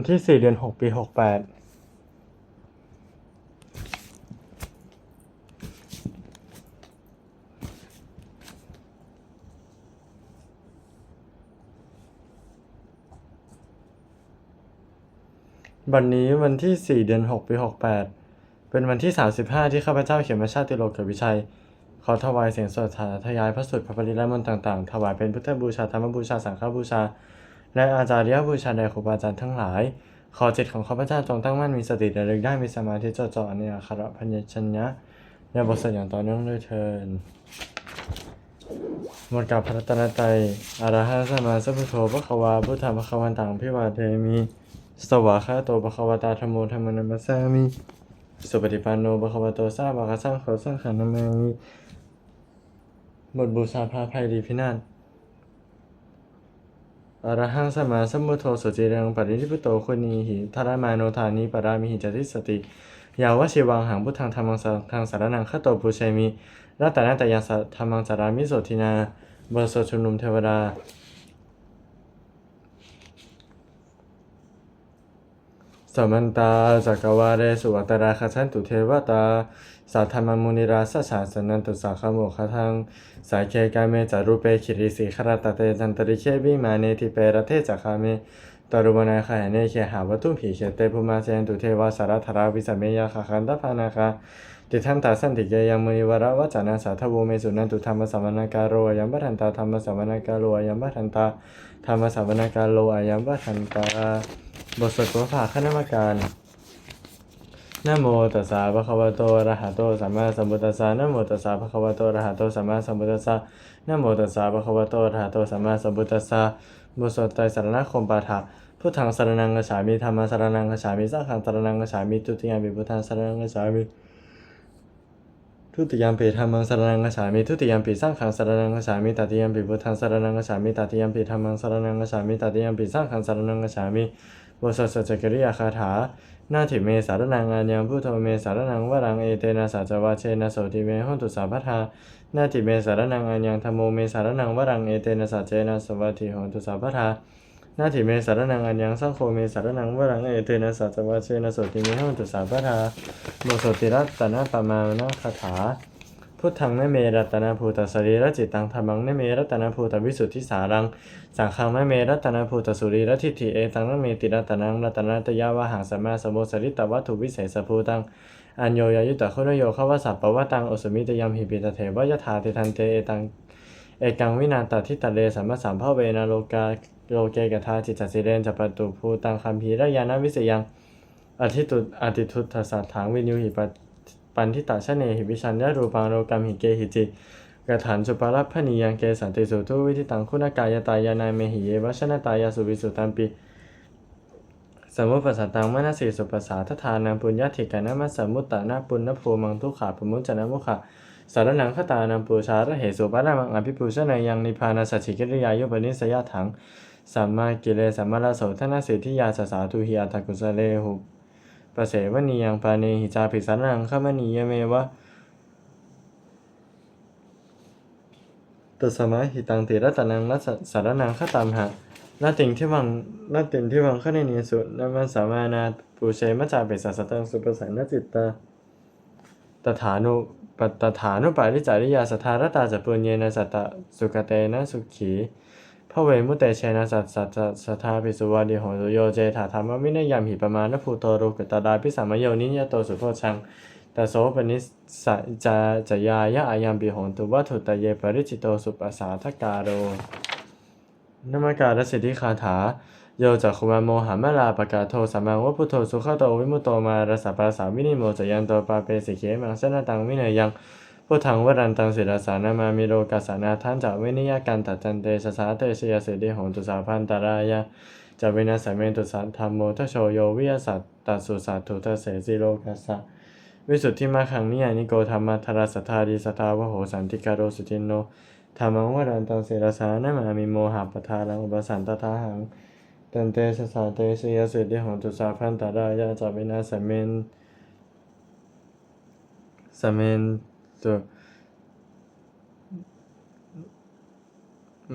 วันที่สี่เดือนหกปีหกแปดวันนี้วันที่สี่เดือนหกปีหกแปดเป็นวันที่สามสิบห้าที่ข้าพเจ้าเขียนมาชาติโลกเกิดวิชัย ขอถวายเสียงสดสาธยายพระสุดพระปริและมนต์ต่างๆ ถวายเป็นพุทธบูชาธรรมบูชา สังฆบูชา และอาจารย์บูชาแด่ครูบาอาจารย์ทั้งหลาย ขอจิตของข้าพเจ้าจงตั้งมั่นมีสติระลึกได้มีสมาธิจดจ่อในอักขระพัญญชัญญะในบทสวดอย่างต่อเนื่องด้วยเทินหมดกับพระรัตนตรัยอรหัสมาสัพพุทโธพระควาพุทธพระควันตังพิวาเทมิสวากขาโตพระควตาธรรมโมธรรมนัมสสามิสุปฏิปันโนพระควโตสาวกสังโฆสังฆานามามิบทบูชาพระภัยดีพินาศ อรหังสมาสัมพุทโธสุจิรังปรินิพุโตคุณีหิทารมาโนธานิปรามิหิจติสติยาวชิวังหังพุทธังธรรมังสังฆังสารนังขะโตปุเชมิรัตนะตยังสัทธรรมังสารามิโสทินาบทสชุมนุมเทวดาสมันตาจักวาเรสุวัตราคชันตุเทวตา สัทธรรมมุนิราสสาสนันตุสังฆโมคทังสายเคกาเมจารุเปขิริสีครตเตจันตริเคบิมาเนทิเปรเทจักขาเมตรุวนาคาเนเคหาวัตุผีเขเตภุมาเจนตุเทวาสารธาราวิสเมยาคขันตพานาคาติทันตาสันติเกยมุนิวระวจนาสาทโวเมสุนันตุธรรมสวนาการโรอายัมบัทันตาธรรมสวนาการโรอายัมบัทันตาธรรมสวนาการโรอายัมบัทันตาบทสวดพระภาคณมการ นะโมตัสสะภะคะวะโตอะระหะโตสัมมาสัมพุทธัสสะนะโมตัสสะภะคะวะโตอะระหะโตสัมมาสัมพุทธัสสะนะโมตัสสะภะคะวะโตอะระหะโตสัมมาสัมพุทธัสสะบทสวดไตรสรณคมปาฐะพุทธังสารณังกฉามิธัมมังสรณังกฉามิสังฆังสารณังกฉามิทุติยามิพุทธังสารณังกฉามิทุติยามปิธัมมังสรณังกฉามิทุติยามปิสังฆังสารณังกฉามิตติยามปิพุทธังสารณังกฉามิตติยามปิธัมมังสรณังกฉามิตติยามปิสังฆังสารณังกฉามิบทสวดสัจจกริยาคาถา นาถิเมสารนังอันยังพุทโธเมสารนังวรังเอเตนะสัจวาเชนะโสติเมหุตุสาพัทธานาถิเมสารนังอันยังธรรมโมเมสารนังวรังเอเตนะสัจเจนะสวัติหุตุสาพัทธานาถิเมสารนังอันยังสังโฆเมสารนังวรังเอเตนะสัจวาเชนะโสติเมหุตุสาพัทธาโมโสติรัตตนะปมานะคาถา พุทธังนเมรัตนาภูตสรีรจิตตังธรรมังนเมรัตนาภูตวิสุทธิสารัง สังฆังนเมรัตนาภูตสุรีรทิฏฐิเอตังนเมติรัตนังรัตนาตยาวะหังสัมมาสัมโมสริตวัตถุวิเศษสภูตังอัญโยยายุตตะคุณโยขวสัพปวะตังอสุมิตยมหิปิตเถวยถาติทันเตเอตังเอกังวินาตทิตะเลสัมมาสัมภเวนะโลกาโลเกกทาจิตตสิเรนจัปตุภูตังคัมภีรยานาวิสยังอธิตุอติทุตถสัทถังวินิวหิป ปันทิตาชเนหิวิชัญญารูปังโลกัมหิเกหิจิกฐานจุปารัพนียังเกสันติสุทุวิธิตังคุณกายตายานายเมหิเยวชนะตายาสุวิสุตัมปิสมุปปัสสตังมนสีสุปสสาทธานังปุญญาธิกานะมัสสมุตตะนะปุณณภูมังทุขาปมุจจนะมุขะสารนังขตานังปูชาระเหสุปะระมังอภิปูชนายังนิพพานาสัจฉิกิริยายุปนิสยาถังสัมมากิเลสัมมาลโสทนาสิทธิยาสสาทุหิยาตกุสเลหุ ปะเสวนียังปาเนหิจาภิสารนังขมณียเมวะตสมาหิตังติรัตนังนัสสารนังขตามหะนาติงที่วังนาติงที่วังข้าในเนียสุนามันสามานาปูเชมัจจาเปสัสตังสุปสันนจิตตาตถานุปัตถานุปาริจาริยาสทธารตาจะปุญเยนะสัตตสุกเตนะสุขี เวมุเตเชนะสัตสัตสัทธาปิสุวาดิโหตุโยเจถาธรรมวินัยยามหิปมาณภูโตโรกตตาดาพิสามโยนิยโตสุโพชังตโสปนิสสะจาจยายะอายัมปิโหตุวัตถุตเยปริจิตโตสุปัสสาทกาโรนมการสิทธิคาถา โยจักขุมาโมหามลาปะกาโทสัมมังวะพุทโธสุขโตวิมุตโตมารสัพพาสาวินิโมจยันโตปาเปสิเขมังเสนาตังวินัยยัง พุทธังวรันตังศิรสานามามิโลกัสานาทันจากวินิยกันตัดจันเตสสาเตชยเสดิหงตุสาพันตารายะจาวินาสเมตุสัธรรมโมทโชโยวิยสัตตัสสุสัตถุทเสสิโลกัสสะวิสุทธิมาขังนิยานิโกธรรมทราสัทธาดิสัทาวโหสันติการโรสุจินโนธรรมังวรันตังเสรสานะมามิโมหะปทารังอุปสันตทาหังตันเตสสาเตสยสิทธิของตุสาพันตารายาจาวินาสเมนสเมน ตุ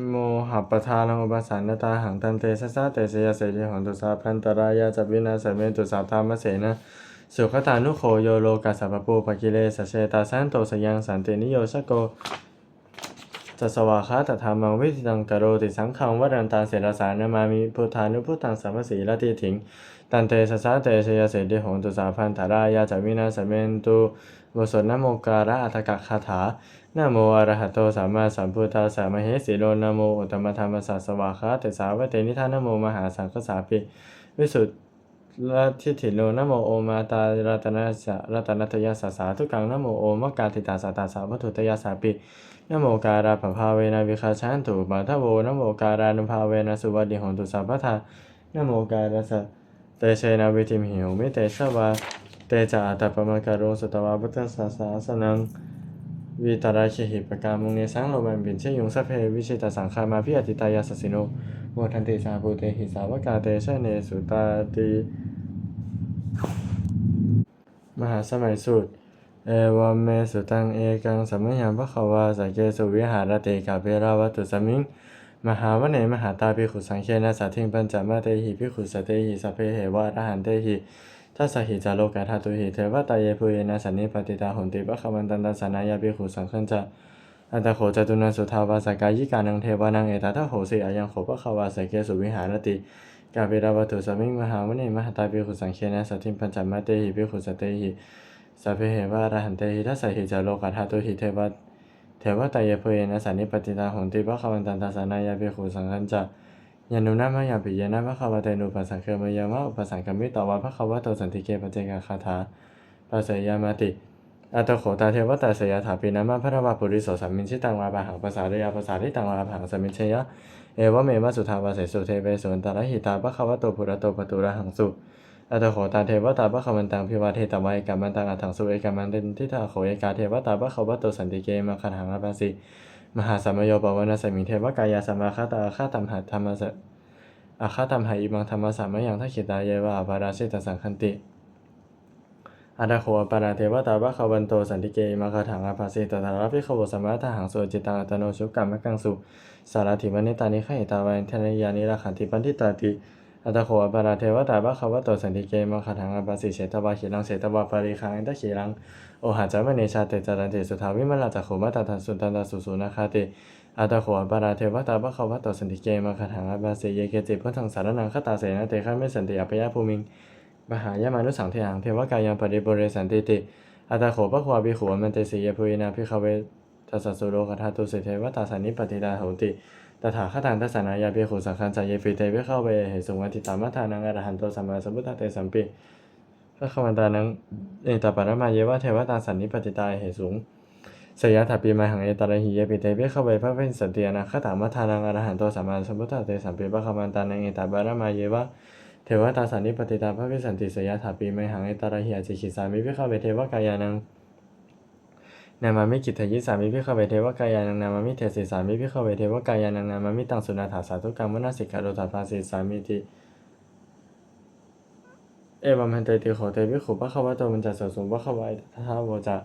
โมหัปปทานังอุปสานตาหังตันเตสะสะเตสยะเสยหังตุสาพันตรายาจวินาสเมตุสาธามเสนะสุขตานุโคโยโลกัสสะปะปูปะกิเลสะเชตาสันโตสยังสันตินิโยชโกจัสวาคาตถามังวิธิตังกโรติสังขังวรันตาเสรสานามามิพุทธานุพุทธังสัมภสีละทิถิง ตันเตสสะเตสยะเสยหังตุสาพันตรายาจวินาสเมนตุบทสวดนโมการะอัตถกคาถานโมอระหะโตสัมมาสัมพุทธัสสะมะเหสีโลนะโมอุตตมธรรมสัสสวาคาเตสาวะเตนิทานโมมหาสังฆสาปิวิสุทธิละทิฏฐิโลนะโมโอมาตารัตนะสะรัตนัตยาสสาทุกังนะโมโอมกาติตาสาตาสาวัตถุตยาสาปินโมการาปภาเวนะวิคาชันตุมาทะโวนะโมการานุภาเวนะสุวัสดิหนตุสัพพทานะโมการาสะ เตเชนะวิธิมหิวมิเตสวะเตจาอัตตปมการุสตวาพุทธัสสะสาสนังวิตาราชิหิปกามุงเนสังโลมันบินเชยุงสเพวิชิตสังคามาพิอติตายาสสิโนโมทันติสาภูเตหิสาวกาเตชะเนสุตาติมหาสมัยสูตรเอวะเมสุตังเอกังสัมมยังพระขวาสักเกสุวิหารติกาเปราวัตุสมิง มหาวเนมหาตาภิขุสังเขนะสัทิงปัญจมาเตหิภิขุสเตหิสัพเพเหวะอรหันเตหิทัสสหิจาโลกาธาตุหิเทวตาเยปุเยนะสันนิปติตาหนติปะคะวันตันตสานายาภิขุสังฆัญจะอันตะโขจตุนันสุทาวาสกายิกานังเทวานังเอตาทะโหสิอายังโขปะคะวาสเกสุวิหารติกาเปราวัตุสมิงมหาวเนมหาตาภิขุสังเขนะสัทิงปัญจมาเตหิภิขุสเตหิสัพเพเหวะอรหันเตหิทัสสหิจาโลกาธาตุหิเทวะ เทวตายเยปุเยนะสันนิปติตาหนติปะควันตันตสานายาภิกขุสังฆัญจะยานุนามายาปิเยนะพระคาวะเตนุปัสสังเคมยามะอุปสังกมิตวะพระคาวะโตสันติเกปเจกาคาถาปัสสยามาติอัตโขตาเทวตาสยาถาปินามะพระวาปุริโสสัมมินชิตังวาปะหังภาษาเรยาภาษาริตังวาปะหังสัมมินเชยะเอวะเมวะสุทาวาเสสุเทเวสุนตระหิตาพระคาวะโตปุระโตปตุระหังสุ อัตโขตาเทวตาพระคาวันตังพิวาเทตวะเอกัมมันตังอัถังสุเอกัมมันเตนทิทาโขเอกาเทวตาพระคาวะโตสันติเกมะคันหังอปัสสิมหาสัมโยปวนาสมิงเทวกายาสัมมาคตาคาตัมหัตธรรมสอาคาตัมหาอิมังธรรมสามยังทักขิตาเยวะอาปาราชิตสังคันติอาดาโคอปาราเทวตาบะขวันโตสันติเกมังคาถังอาภาสิตตาราภิขวสมมาทาหังสุจิตังอัตโนชุกกรรมกังสุสารถิวันิตานิขหิตาวันเทนยานิราขันติปันทิตาติ อัตโคอปาราเทวตาบะขวโตสันติเกอมังคาถังอาภาสิเฉตวาขิรังเฉตวาปาริคังอินทขิรังโอหัจามเนชาเตจารันเตสุทาวิมลาจักขุมาตาทันสุนตันตาสุสุนาคาติอาตาโขอปาราเทวตาบะเขาวัตโตสันติเกมาคาถังอาบาเยเกจิพุทธังสารนังคตาเสนะเตฆะเมสันติอัปยภูมิงมหายามานุสังเทหังเทวกายังปริปุเรสันติติอาตาโขปะขวาบิขวมันเตสียภูยนาพิขเวทัสสุโลกธาตุสิเทวตาสันนิปติตาโหติ ตถาคตังทัสสนายาเปียขุสังคันจายเยฟิเตวิเข้าเวเหสุวัติตามัทานังอรหันโตสัมมาสัมพุทธะเตสัมปิพระควันตานังเอตาปรมาเยวะเทวตาสันนิปติตาเหสุงสยะถาปีมาหังเอตระหิเยปิเตเวเข้าไปพระเวนสันติอนาคตามัทานังอรหันโตสัมมาสัมพุทธะเตสัมปิปะคมันตานังเอตาบารมาเยวะเทวตาสันนิปติตาพระวิสันติสยะถาปีมาหังเอตระหิอาจิคิสามิพิเข้าไปเทวกายานัง นามามิกิตยิสามิพิเข้าไปเทวกายานังนามามิเทศิสามิพิเข้าไปเทวกายานังนามามิตังสุนาถาสาธุกรรมนาสิกขาโรตาภาสิสามิติเอวัมพันเตติโขเตวิขุปะขวะโตมันจะสสุงปะขวายทาโวจะ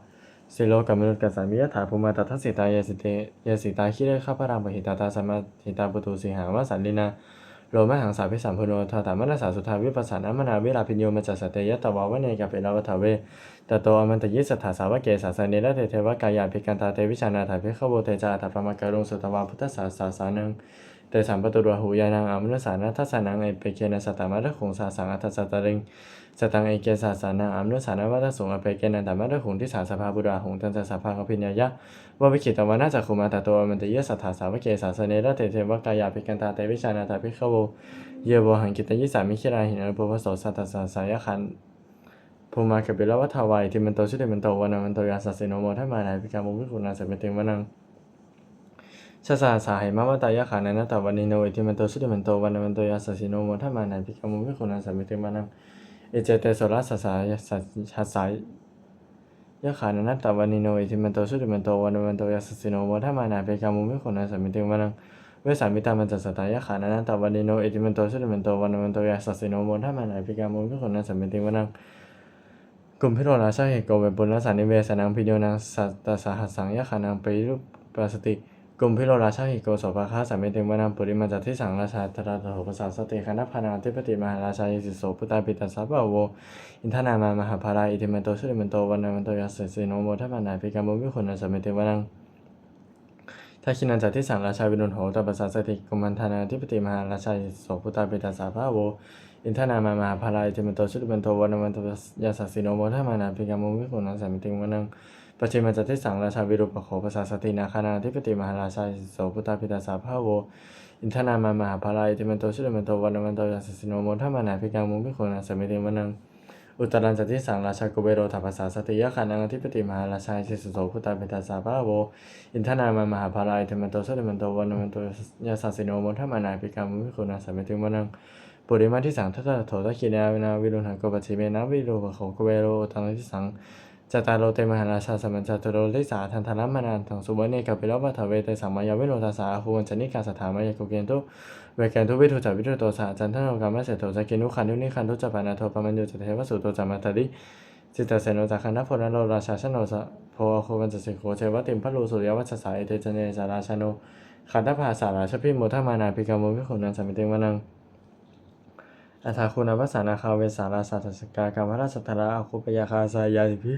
สิโลกัมมนุษย์กัสสามิยถาภูมาตทัสสิตายสิเตยาสิตาคิเรข้าพระรามปหิตาตาสัมมาหิตาปุตุสิหาวสันลินาโลมหังสาพิสัมพุโนทาตามนัสสาสุทาวิปัสสานามนาวิลาพิญโยมัจจสเตยตวาวเนกาเปลาวัฏเว ตโตอมันตยิสถาสาวเกสาสเนระเทเทวกายาภิกันตาเตวิชานาถาภิกขโวเตจาถาปมกรุงสุตวาพุทธสาสาสานังเตสัมปตุรหูยานังอามนุสานาทัสานังเอเปเกนะสตมะระคงสาสังอัตสัตริงสตังเอเกสาสานังอามนุสานาวัตสงอเปเกนันตมะระคงที่สาสภาบุราหงตันจะสภาคพิญญายะววิคิตวนาจักขุมาตโตอมันตยิสถาสาวเกสาสเนระเทเทวกายาภิกันตาเตวิชานาถาภิกขโวเยโวหังกิตยิสามิคิราหินะปุพโสสัตตสาสายขัน ภูมากบิลวัฏวายที่มันโตชุดมันโตวันมันโตยาสัสสิโนโมทัมานาพิกามุมิคุณาสัมเมติวันังชาสาสาหิมาวตายาขานันตวันนิโนอิทิมันโตชุดมันโตวันมันโตยาสัสสิโนโมทัมานาพิกามุมิคุณาสัมเมติวันังเอเจเตโสรัสสายสัสสายยะขานันตวันนิโนอิทิมันโตชุดมันโตวันมันโตยาสัสสิโนโมทัมานาพิกามุมิคุณาสัมเมติวันังเวสามิตามันจัสตายะขานันตวันนิโนเอติมันโตชุดมันโตวันมันโตยาสัสสิโนโมทัมานาพิกามุมิคุณาสัมเมติวันัง กลุ่มพิโรราชาเหตุโกเวปุณสานิเวสนังพิโยนังสัตตสหัสสังยะขานังไปรุปปัสสติกลุ่มพิโรราชาหิโกโสภาคาสามิติวนังปุริมาจัตทิสังราชาธราโถภาษาสติคณะพานาธิปติมหาราชายิสิโสพุตตาปิตัสสะปะโวอินทนามามหาภาราอิติเมโตสุริเมโตวันนามันโตยัสสสิโนโมทัพพนาภิกรรมวิคุณสามิติวนังถ้าคินันจัตที่สังราชาวิรุโหตปัสสะสติกุมันธานาธิปติมหาราชาโสพุตตาปิตัสสะภาโว อินทนามามหาภาราอิติเมโตสุริเมโตวันมันโตยัสสสิโนโมทัพพนาภิกรรมวิคุณสามิติงวนังปัจจิมาจัตติสังราชาวิรุปโขภาษาสตินาคานาธิปติมหาราชาโสพุตตาปิตาสาภาโวอินทนามามหาภาลายติมันโตชิรมันโตวันมันโตยัสสิโนโมทัมมานาภิกังมุมิโคนาสมิติมนังอุตรันจัตติสังราชากุเบโรถาภาษาสติยะขานังธิปติมหาราชาชิสุโสพุตตาปิตาสาภาโวอินทนามามหาภาลายติมันโตชิรมันโตวันมันโตยัสสิโนโมทัมานาภิกังมุมิโคนาสมิติมนัง ปุริมาที่สังทัตตะโถตะคีนาวินาวิรุณหังกปัจฉิเมนะวิโรภโขกเบโรตังที่สังจตารโลเตมหาราชาสมัญจตุโรลิสาทันธนมานันทังสุวรรณเนกัปิลวัฏเวเตสัมมายาวิโนทาสาภูวันจนิกาสถามายกุเกนตุเวเกนตุวิทุจัวิทุโตสาจันทนกรรมเสโตจะกินุขันตุนิขันตุจปานาโทปมัญโยจเทวสุโตจามาตติจิตตเสนโนจักขันธพลนโลราชาชโนสะโพอโควันจสิโคเทวติมพะลูสุริยวัชสาเอเตจเนสาราชโนขันธภาสาราชพิโมทมานาภิกรรมวิขุนันสมิติวนัง อัฐาคุณวัสานาคาเวสาราสัตสกากรรมราชธราอาคุปยาคาสายาติพิ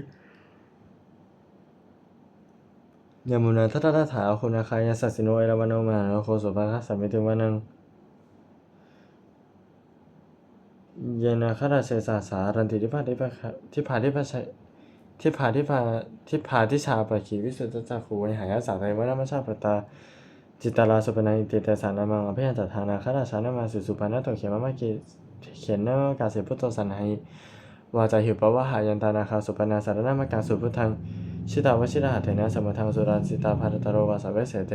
ยามุนาทัตตะถาคุณาคายาสัสสิโนเอราวันโนมาโนโคสุภาคัสสมิติวานังเยนาคาราเชสาสารันติทิพาทิพาทิพาทิพาชัยทิพาทิพาทิพาทิชาปะขีวิสุทธจักขุวิหายาสาไตวนามัชฌาปตาจิตตาลาสุปนังอิติเตสานามังอภิยันตถานาคาราชานามาสุสุปานาโตเขมะมะเก เขียนเนากาเสพุทโตสันไหวาจาหิวปะวะหายันตานาคาสุปนาสารนามกาสุพุทธังชิตาวชิระหัตถนะสมุทังสุราสิตาภารตโรวาสเวเสเต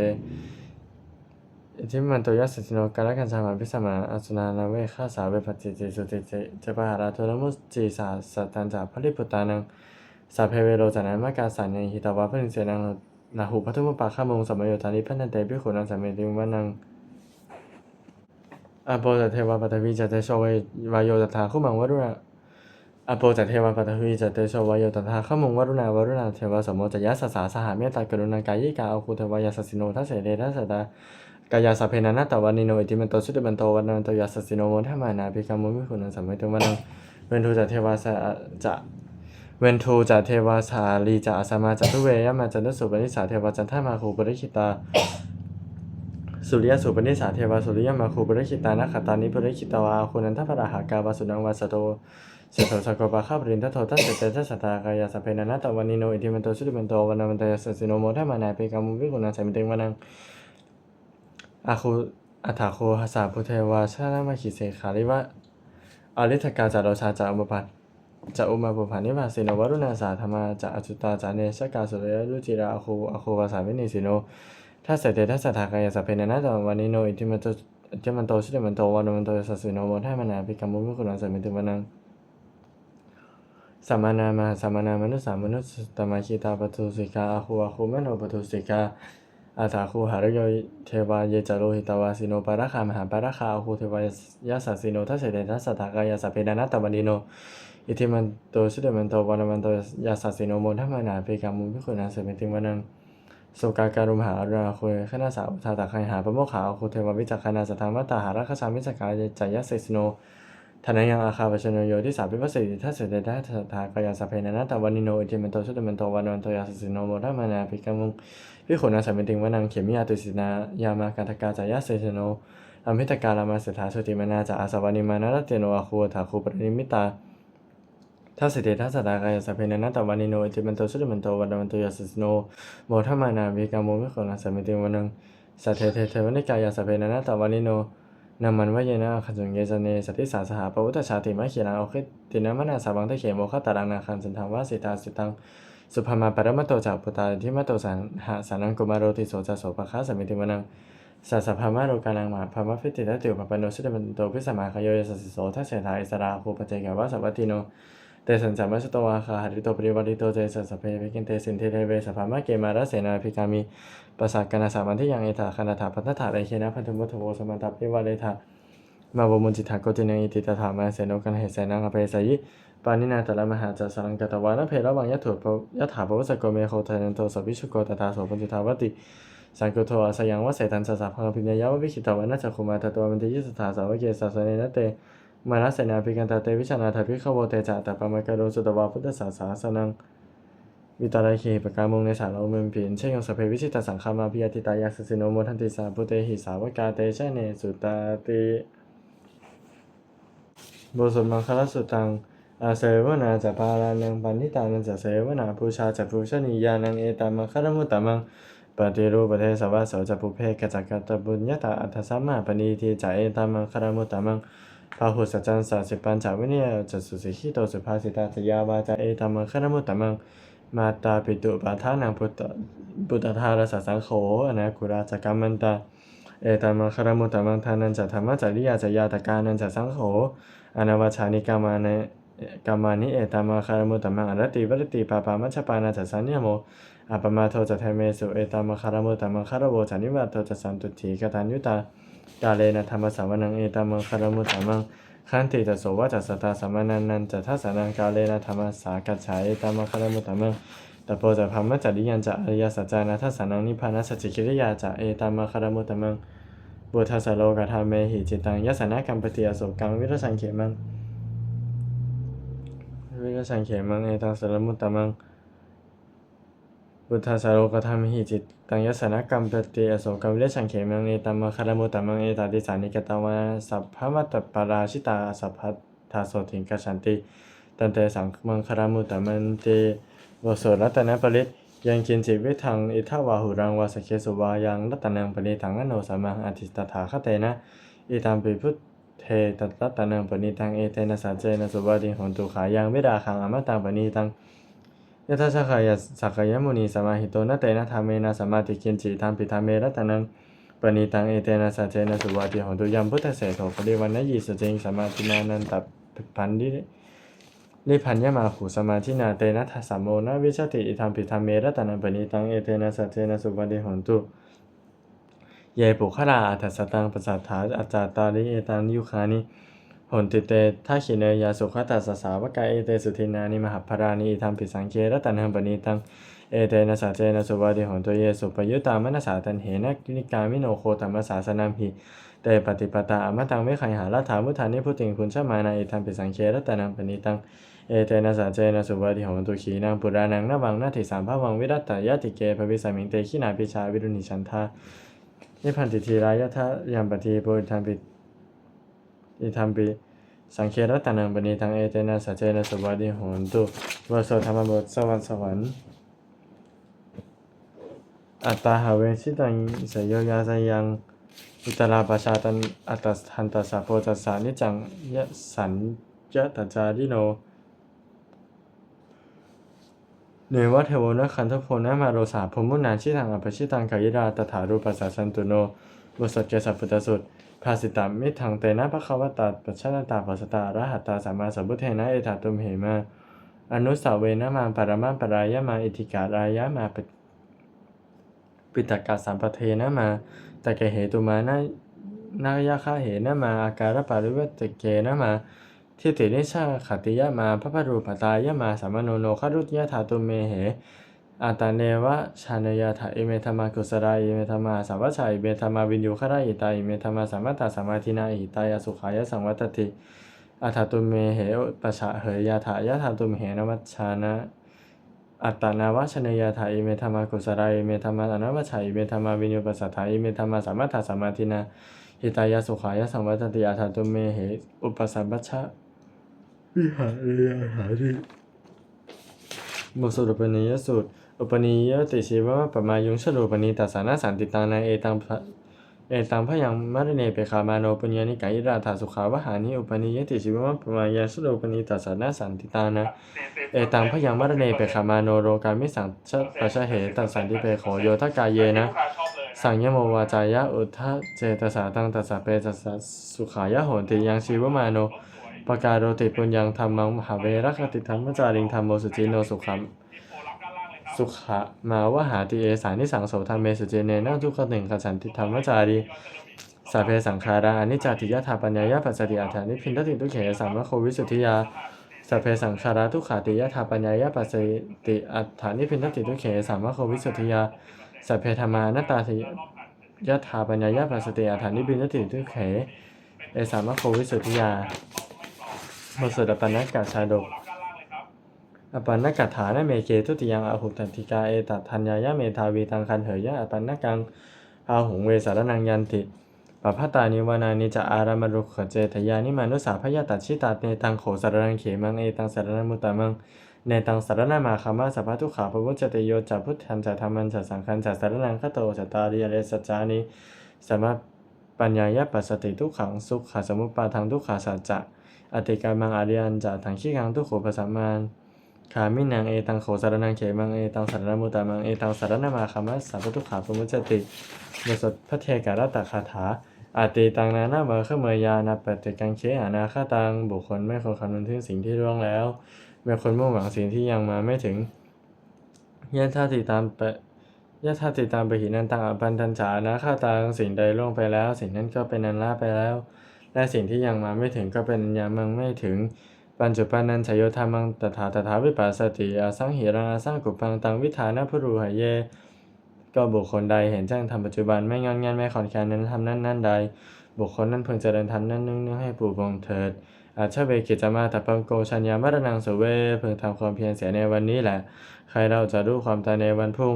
อิทิมันโตยัสสิโนกาลกันสามาพิสมาอสุนานาเวฆาสาเวปจิจิสุติเจเจปหาราโทนมุสจีสาสตันจาภริพุตานังสาเพเวโรจานามกาสัญญิหิตาวะพนิเสนังนาหูพัทุมปาขามงสมโยธานิพันเตปิขุนังสมเมติวานัง อโปจเทวาปตวิจเตโชเววายโยตถาคุมังวรุณาอโปจัตเทวปัตหุยจัตเตโชวายโยตถาขมุงวรุณาวรุณาเทวสมโมจยะสสาสหเมตตากรุณากายิกาอคุเทวายาสสิโนทัสเสเรทัสสตากายาสพเพนันตวานิโนอิติมันโตสุติมันโตวันนันโตยาสสิโนโมทัมมานาภิกรรมุมิคุณังสัมเมตุมันงเวนทูจัตเทวาสะจะเวนทูจัตเทวาสาลีจะอาสมาจัตุเวยมาจันทสุปนิสาเทวาจันทมาคูปริคิตา สุริยสุปนิสาเทวาสุริยมาคูปริคิตานะขตานิปริคิตาวาคุณนันทปราหากาวาสุนังวาสโตเสโสสกปะข้าปรินทโทตัสเตเตทัสตากายาสเพนันตวานิโนอิทิมันโตสุริมันโตวันนามันตยสสิโนโมทัมมานายเปกามุวิกุณาสมิเตงวานังอาคูอัฏฐาโคหสาพุเทวาชานามาคิเสขาริวะอริทกาจารโชาจาอุปปัตจะอุมาปุพันนิวาสินวรุณาสาธรรมาจะอจุตาจาเนชกาสุเรรุจิราอคูอคูวาสาวินิสิโน ทัสเสเตทัสสทากายาสเพนันตวานิโนอิทิมันโตอิทิมันโตสุริมันโตวันมันโตยาสสิโนโมทัมมานาเปกามุวิกุณาสมิตงวานังสัมมานามาสัมมานามนุสสามนุสตมาคิตาปทุสิกาอาหูอาหูเมโนปทุสิกาอาตาคูหารโยเทวาเยจโรหิตาวาสิโนปาราคามหาปาราคาอาหูเทวายาสัสสิโนทัสเสเดทัสสตากายาสัพเพดานัตตบันิโนอิทิมันโตสุเดมันโตวันมันโตยาสัสสิโนโมทัมมานาเปกามุพิคุณาเสมิติวันัง สุกาการุมหาราคุยขณะสาวทาตาคัยหาปโมขาอคูเทววิจักขณาสถามัตตาหาราคสามิจกายจายาเสสโนทนายังอาคาปชนโยที่สาพิปัสสิทัสเสดได้ทัตถากายาสเพนันตวันิโนอิจิมันโตสุตมันโตวันวันโตยาสสิโนโมทัมานาภิกมุงพิขุนาสมิติงวนังเขมิยาตุสินายามาการทกาจายาเสสโนอมิตกาลามาเสถาสุติมนาจาอาสวานิมานารัตเตโนอาคูถาคูปรินิมิตา ทัสเสเดทัสสตากายาสเพนันตวันนิโนอิจิมันโตสุตมันโตวันวันโตยาสสโนโมทัมมานาภิกามุงพิขุนาสัมิติงวนังสัทเทเทเทวนิกายาสเพนันตวันนิโนนามันวะเยนะขันสุงเยจเนสัติสาสหปวุตตชาติมะเขียนาโอคิตินามนาสาบังตะเขโมขตารังนาคันสันทางวาสิตาสุตังสุภามาปรมโตจากปุตตาทิมโตสันหาสานังกุมารโรติโสจโสภคาสัมิติวันังสัสสภามาโรกานังมาภามฟิติตติวปปโนสุตมันโตพิสมาคโยยสัสสิโสทัสเสทาอิสราภูปเจกวะสัพพติโน เตสันจามัสตวาคาหริโตปริวัติโตเจสัสสเพภิกินเตสินเทเทเวสภามะเกมาระเสนาภิกามิปัสสกนาสามันที่ยังเอถาคณาถาพัทธถาไรเคนะพันธุมุตโวสมันตปิวาเลธามาบมุนจิตาโกตินังอิติตถามาเสนกันเหเสนังอภัยสายิปานินาตละมหาจัสสังกตวานะเพระวังยะถุปยะถาปวัสโกเมโคทานันโตสวิชุโกตตาโสปัญจุทาวติสังกุโทอาสยังวเสตันสัสสะพังพิญญายวะวิคิตวานัจจคุมาตตัวมันติยิสถาสาวะเกสัสเนนะเต มานัสเสนาภิกันตาเตวิชานาถาภิกขโวเตจาตปะมกะโรสุตวาพุทธศาสาสนังวิตาลเคปกามุงในสารโอเมมปินเชยงสเพวิชิตสังคามาพิยติตายาสสิโนโมทันติสาพุเตหิสาวกาเตชะเนสุตาติบสวดมังคลสุตังอาเสวนาจะปารานังปันนิตานังจะเสวนาปูชาจะปูชนียานังเอตามังคารมุตตมังปฏิรูปประเทศสวัสโสจะปุเพกจักกัตบุญญาตาอัตสัมมาปณีทีจะเอตามังคารมุตตมัง พาหุสัจจันสาสิปัญจวิเนียจะสุสิขิโตสุภาสิตาจยาวาจะเอตามังคารมุตตะมังมาตาปิตุปาทานังพุทธพุทธารสสังโฆอนาคุราจกรรมันตาเอตามังคารมุตตะมังทานันจะธรรมจริยาจะยาตกานันจะสังโฆอนาวัชานิกามานะกามานิเอตามังคารมุตตะมังอรติวรติปาปามัชฌปานาจะสัญญโมอัปปมาโทจะเทเมสุเอตามังคารมุตตะมังคารโวจะนิวัตโทจะสันตุถีกตัญยุตา กาเลนะธรรมสาวนังเอตามังคารมุตตมังขันติจะโสวะจะสตาสมานันนันจะทัสสนังกาเลนะธรรมสากัจฉาเอตามังคารมุตตมังตโปจะพัมมะจริยันจะอริยสัจจานาทัสานังนิพพานัสสจิกิริยาจะเอตามาคารมุตตมังบุทัสโลกธรรมเมหิจิตังยสนะกัมปติอโศกังวิรสังเขมังวิรสังเขมังเอตังสรมุตตมัง บุทัสสะโลกธรรมหิจิตตังยสนะกัมปติอโศกังวิรสังเขมังเอตามมาคารมุตตมังเอตาติสานิกตวาสัพพมัตตปาราชิตาสัพพัทธาโสถิงกชันติ ตันเตสังมังคารมุตตมันเตวโสรัตนปริตยังกินจิวิทังอิทาวาหุรังวาสเคสุวายังรัตนังปริทังอโนสามังอธิตถาคเตนะอิตัมปิพุทเทตัตรัตนังปณิทังเอเตนะสัจเจนะสุวาดิหนตุขายังเวิราคังอมตังปณิตัง ยะทัสขายสักยมุนีสมาหิโตนะเตนะธรรมเมนะสมาติกินจิทัมปิธรรมเมรัตนังปณิตังเอเตนะสัจเจนะสุวาดิหนตุยัมพุทธเสโทปริวันนยิสเจงสมาธินานันตพันดิลิพันยมาหูสมาธินาเตนะทัสสะโมนะวิชติอิทัมปิธรรมเมรัตนังปณิตังเอเตนะสัจเจนะสุปฏิหนตุเยปุขราอัฏฐสตังปัสสัทธาอาจาตาริเอตังยุคานิ หนติเตทัขิเนยาสุขตัสสสาวกายเอเตสุทินานิมหพรานิอิทัมปิสังเครัตนังปณิตังเอเตนะสัจเจนะสุปฏิหนตุเยสุปยุตตามนัสสาตันเหนะนิกามิโนโคธรรมสาสนัมหิเตปฏิปตาอมตังเวขัยหาลัทธามุทานิพุติงคุณชมานาอิทัมปิสังเครัตนังปณิตังเอเตนะสัจเจนะสุวัติหนตุขีนางปุรานังนาวังนาทิสามภาวังวิรัตตายติเกภวิสามิงเตขีนาปิชาวิรุณิชันทานิพันติทีรายะทะยัมปฏิปุริทัมปิ อิทัมปิสังเครัตนังปณิทังเอเตนะสัจเจนะสวัติโหนตุวโสธรรมบทสวรรค์สวรรค์อัตตาหาเวชิตังสยโยยาสยังอุตราปชาตันอัตตันตสสะโพจัสสานิจังยะสัญญะตจาริโนเนวะเทโวนะคันทโพนะมาโรสาพมุนานชิตังอภิชิตังกายราตถารูปัสสะสันตุโนบทสดเกสัพพุทธสุต ภาสิตามิทังเตนะภะคะวตาปัชชนะตาปัสตารหัตตาสัมมาสัมพุทเทนะเอถาตุมเหมา อนุสาวเวนะมาปรมาปรายะมาอิทิการายะมาปิตกาสัมปเทนะมาตะเกเหตุมานะนายาคาเหนะมาอาการปาริเวตเกนะมาทิฏฐินิชาขติยะมาพระพรูปตายะมาสัมมโนโนคารุตยะธาตุเมเห อาตาเนวะชานยาถาอิเมธรรมากุสราอิเมธรรมาสัมวัชชัยอิเมธรรมาวินยูคราอิตาอิเมธรรมาสัมมัตตาสัมมาทินาอิตายาสุขายะสังวัตติอาถาตุเมเหปะชะเหยยาถายะธาตุเมเหนวัชชานะอัตตานาวชนยาถาอิเมธรรมากุสราอิเมธรรมาอนวัชชัยอิเมธรรมาวินยูปัสสัทธาอิเมธรรมาสัมมัตตาสัมมาทินาหิตายาสุขายะสังวัตติอาถาตุเมเหอุปสัมปชะวิหารเรียหาที่บทสรุปนิยสูตร อุปนิยติชีวะปมายุงชรูปนิตัสสานาสันติตังนาเอตังพะเอตังพยังมรเนเปคามาโนปุญญานิกายิราธาสุขาวหานิอุปนิยติชีวะปมายังชรูปนิตัสสานาสันติตังนาเอตังพยังมรเนเปคามาโนโรกามิสังชะปะชะเหตัสสันติเปโขโยทกายเยนะสังยโมวาจายะอุทะเจตสาตังตัสเปตัสสะสุขายะโหติยังชีวมาโนปกาโรติปุญญังธรรมังมหาเวรคติธรรมจาริงธรรมโมสุจิโนสุขัม สุขะมาวหาติเอสานิสังโสธรรมเมสุเจเนนะทุกขหนึ่งขฉันติธรรมวจารีสัพเพสังขาราอนิจจติยถาปัญญายะปัจจติอัฏฐานิพินทติทุกเขสัมมะโควิสุทธิยาสัพเพสังขาราทุกขาติยถาปัญญายะปัจจติอัฏฐานิพินทติทุกเขสัมมะโควิสุทธิยาสัพเพธรรมานัตตาทิยถาปัญญายาปัสสติอาถานิบินติทุกเขเอสามะโควิสุทธิยาบทสวดอปันนกาชาดก อปันนกถานะเมเกทุติยังอาหุตันติกาเอตัทัญญายะเมทาวีตังคันเหยยะอปันนกังอาหุงเวสารนังยันติปะพตานิวานานิจะอารามรุขเจทยานิมานุสาพยาตัดชิตาเนตังโขสารนังเขมังเอตังสารนังมุตตะมังเนตังสารนามาคามาสัพพะทุขาปวุจติโยจัพุทธันจะธรรมันจะสังคันจะสารนังคโตจะตาริยเรสจานิสมะปัญญายะปัสสติทุกขังสุขะสมุปปาทังทุกขาสัจจะอติกามังอาริยันจะทังขี้ขังทุกขปสัมมาน ขามินังเอตังโขสารนังเขมังเอตังสารนมุตตามังเอตังสารนมาคามัสสัพพทุขาปมุจติบสดพระเทการตคาถาอาติตังนานาเมอขเมยยานาปฏิกังเคหานาคาตังบุคคลไม่ควรคำนึงถึงสิ่งที่ล่วงแล้วไม่ควรมุ่งหวังสิ่งที่ยังมาไม่ถึงยะธาติตามปะยะธาติตามปหินันตังอปันทัญจานาคาตังสิ่งใดล่วงไปแล้ว สิ่งนั้นก็เป็นนันละไปแล้ว และสิ่งที่ยังมาไม่ถึงก็เป็นอัญญามังไม่ถึง ปัญจุปันนันชโยธรรมังตถาตถาวิปัสสติอาสังหิรังอาสังกุปังตังวิธานะพุรูหยเย ก็บุคคลใดเห็นแจ้งธรรมปัจจุบันไม่งอนงันไม่ขอนแคนนั้นทำนั้นนั่นใด บุคคลนั้นพึงเจริญธรรมนั้นนึ่งนึ่งให้ปู่บงเถิดอาชเวกิจมาตปังโกชัญญามรณังสเวพึงทำความเพียรเสียในวันนี้แหละ ใครเราจะรู้ความตายในวันพรุ่ง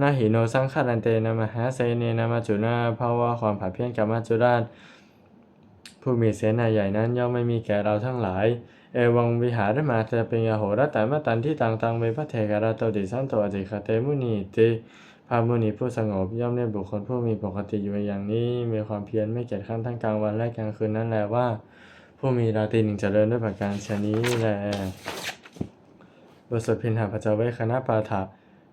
นาหิโนสังฆารันเตนะมหาเสเนนะมาจุนาภาะวะความผัดเพี้ยนกับมาจุราชผู้มีเสนาใหญ่นั้นย่อมไม่มีแก่เราทั้งหลาย เอวังวิหารมาเตปิงยโหรตามตันที่ต่างตังเวพระเทกราโตติสันโตอจิคาเตมุนีติพามุนีผู้สงบย่อมเรียกบุคคลผู้มีปกติอยู่อย่างนี้ มีความเพียรไม่เกียจข้ามทั้งกลางวันและกลางคืนนั่นแหละว่า ผู้มีราตรีหนึ่งเจริญด้วยประการชนี้แลบทสวดพินหาพระเจ้าเวคณะปาถะ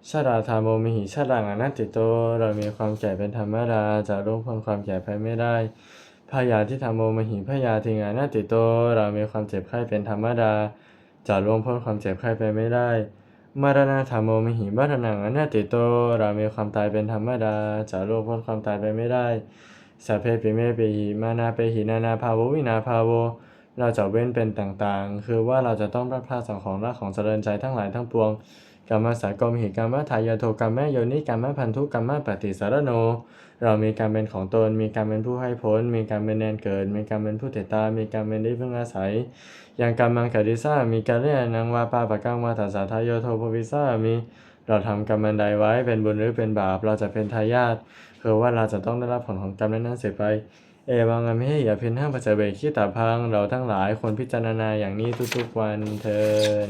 ชาราธาโมมิหิชารังอนัตติโต เรามีความแก่เป็นธรรมดาจะร่วงพ้นความแก่ไปไม่ได้ พยาที่ธรรมโมมหิพยาทิงานาติโต เรามีความเจ็บไข้เป็นธรรมดาจะล่วงพ้นความเจ็บไข้ไปไม่ได้ มารณะธรรมโมมหิมรณังอนาติโต เรามีความตายเป็นธรรมดาจะล่วงพ้นความตายไปไม่ได้สัพเพปิเมปิหิมานาเปหินานาภาววินาภาโว เราจะเว้นเป็นต่างๆ คือว่าเราจะต้องพลาดพาสังของรักของเจริญใจทั้งหลายทั้งปวง กรรมสากรมหิกรรมทายาโทกรรมแมโยนิกรรมพันธุกรรมปฏิสารโน เรามีการเป็นของตน มีการเป็นผู้ให้ผลมีการเป็นแดนเกิด มีการเป็นผู้เตตา มีการเป็นที่พึ่งอาศัย อย่างการมังคดิซ่ามีการเรียนนางวาปาปะกังวาตัสาทายโยโทโพวิซ่ามีเราทำกรรมันใดไว้เป็นบุญหรือเป็นบาป เราจะเป็นทายาทคือว่าเราจะต้องได้รับผลของกรรมนั้นเสียไปเอวังอมิเหยาเพินห้างปัจเจเบคิตาพัง เราทั้งหลายควรพิจารณาอย่างนี้ทุกๆวันเทิน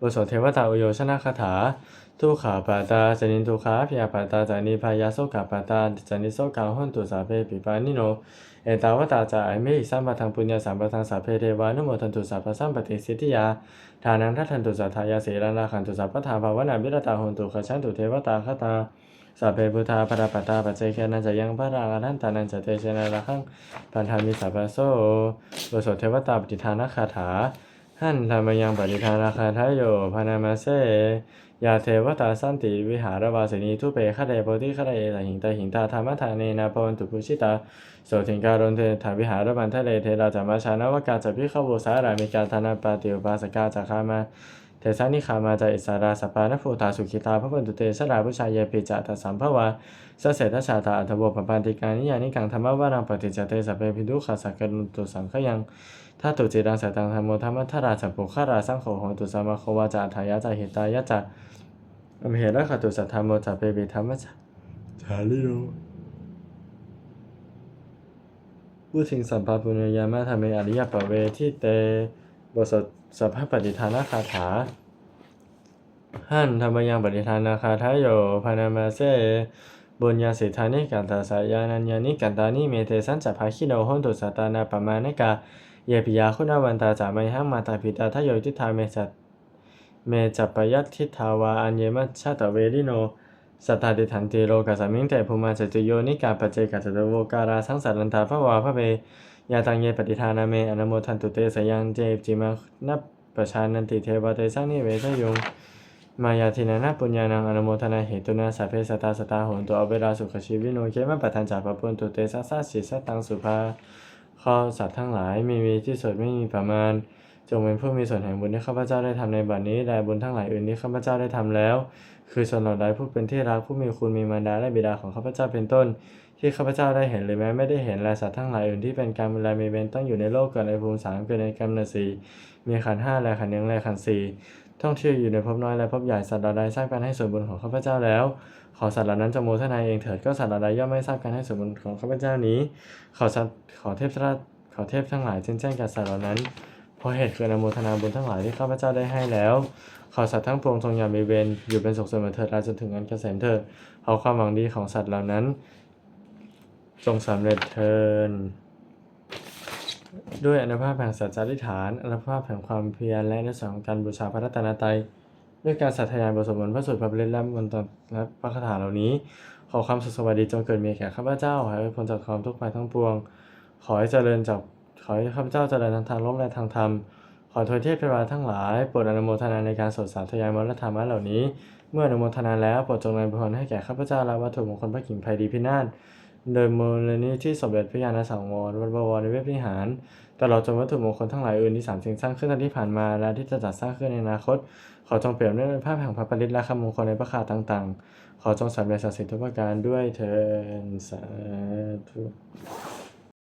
บทสวดเทวตาอุโยชนะคาถาทุขาปาตาจนินทุขาพยาปาตาจานิพายาโสกาปาตาจานิโสกาหุนตุสาเพปิปานิโน เอตาวตาจาไอเมหิสัมปทังปุญญาสัมปทังสาเพเทวานุโมทันตุสัพสัมปติสิทธิยาทานังทัทันตุสัทายาเสรนาคันตุสัพทาภาวนาบิรตาหุนตุขชันตุเทวตาคตาสัพเพพุทธาปราปตาปัจเจเคนันจะยังพระราอนันตานันจะเตชนะระขังปันธามิสัพพโสบทสดเทวตาปฏิทานาคาถา หันธรรมยังปฏิทานาคาทายโยพานามาเสยาเทวตาสันติวิหารวาสินีทุเปคะเดโพธิคะเดตหิงตาหิงตาธรรมทาเนนาปวันตุปุชิตาโสถิงการนเทถาวิหารบันทะเลเทราจามาชานวกาจะพิขบุสารามิการธนาปาติอุปาสกาจะคามาเทสานิคามาจาอิสาราสปานภูตาสุขิตาพระพุทธเตชราพุชายเยปิจาตสัมภวาสเสทชาตาอัตโวปปันติกานิยานิกังธรรมวารังปฏิจเตสเพพิดุขัสสะกรุตุสังขยัง ถ้าตุจิรังสตังธรรมโมธรรมทราจักปุขาราสังโฆโหตุสัมมาโควาจาทายาจาหิตายาจาอมเหระขตุสัทธรรมโมจัเปปิธรรมะจาลิโนพูดถึงสัมภาปุญญายามะธรรมเอริยปะเวทิเตบทสดสัพพปฏิทานาคาถาหันธรรมยังปฏิทานาคาทายโยพานามาเซบุญญาสิทธานิกันตาสายานัญญานิกันตานิเมเทสันจัพพาคิโนหนตุสัตตานาปมาณกา เยปิยาคุณวันตาจามัยหังมาตาปิตาทะโยทิทาเมจัตเมจัปยัตทิทาวาอัญเยมัชชาตเวริโนสัทธาติทันติโลกัสมิงเตภูมาจติโยนิกาปเจกัจตโวการาสังสารันทาภวาพระเวยาตังเยปฏิทานาเมอนุโมทันตุเตสยังเจจิมานับประชานันติเทวเตสังนิเวทยงมายาทินานาปุญญานังอนุโมทนาเหตุนาสัพเพสตาสตาโหนตุอเวราสุขชีวิโนเคมะปะทันจาปปุนตุเตสัสสะสิสตังสุภา ข้อสัตว์ทั้งหลายม่มีที่สุดไม่มีประมาณ จงเป็นผู้มีส่วนแห่งบุญที่ข้าพเจ้าได้ทำในบัดนี้และบุญทั้งหลายอื่นที่ข้าพเจ้าได้ทำแล้ว คือส่วนเหล่าใดผู้เป็นที่รักผู้มีคุณมีมารดาและบิดาของข้าพเจ้าเป็นต้น ที่ข้าพเจ้าได้เห็นหรือแม้ไม่ได้เห็นและสัตว์ทั้งหลายอื่นที่เป็นกรรมและมีเวรต้องอยู่ในโลกเกิดในภูมิสามเกิดในกรรมนสีมีขันห้าและขันหนึ่งและขันสี่ ท่องเที่ยวอยู่ในภพน้อยและภพใหญ่สัตว์เหล่าใดทราบการให้ส่วนบุญของข้าพเจ้าแล้ว ขอสัตว์เหล่านั้นจงโมทนาเองเถิดก็สัตว์เหล่าใดย่อมไม่ทราบการให้ส่วนบุญของข้าพเจ้านี้ ขอสัตว์ขอเทพราชขอเทพทั้งหลายแจ้งแจ้งแก่สัตว์เหล่านั้นเพราะเหตุคืออนโมทนาบุญทั้งหลายที่ข้าพเจ้าได้ให้แล้วขอสัตว์ทั้งปวงทรงอย่ามีเวรอยู่เป็นสุขเสมอเถิดราจนถึงอันเกษมเถิดเอาความหวังดีของสัตว์เหล่านั้น จงสำเร็จเทิน ด้วยอนุภาพแห่งสัจจาธิฐานอนุภาพแห่งความเพียรและในส่วนของการบูชาพระรัตนตรัยด้วยการสัตยายบทสวดมนต์พระสูตรพระบริตและมนต์และพระคาถาเหล่านี้ ขอความสุขสวัสดีจงเกิดมีแก่ข้าพเจ้าขอให้พ้นจากความทุกข์ภัยทั้งปวง ขอให้เจริญจากขอให้ข้าพเจ้าเจริญทั้งทางโลกและทางธรรมขอทวยเทพเทวดาทั้งหลายโปรดอนุโมทนาในการสดสาธยายมรรธรรมะเหล่านี้ เมื่ออนุโมทนาแล้วโปรดจงนำพรให้แก่ข้าพเจ้าและวัตถุมงคลพระกิ่งไพดีพินาศ โดยมูลนิธิสมเด็จพระญาณสังวรวัดบวรในเวทวิหาร ตลอดจนวัตถุมงคลทั้งหลายอื่นที่สามสิ่งสร้างขึ้นที่ผ่านมาและที่จะจัดสร้างขึ้นในอนาคต ขอจงเปรียบด้วยภาพแห่งพระปริตและคำมงคลในพระคาต่าง ๆ ขอจงสำเร็จศักดิ์สิทธิ์ทุกประการด้วยเถิดสาธุ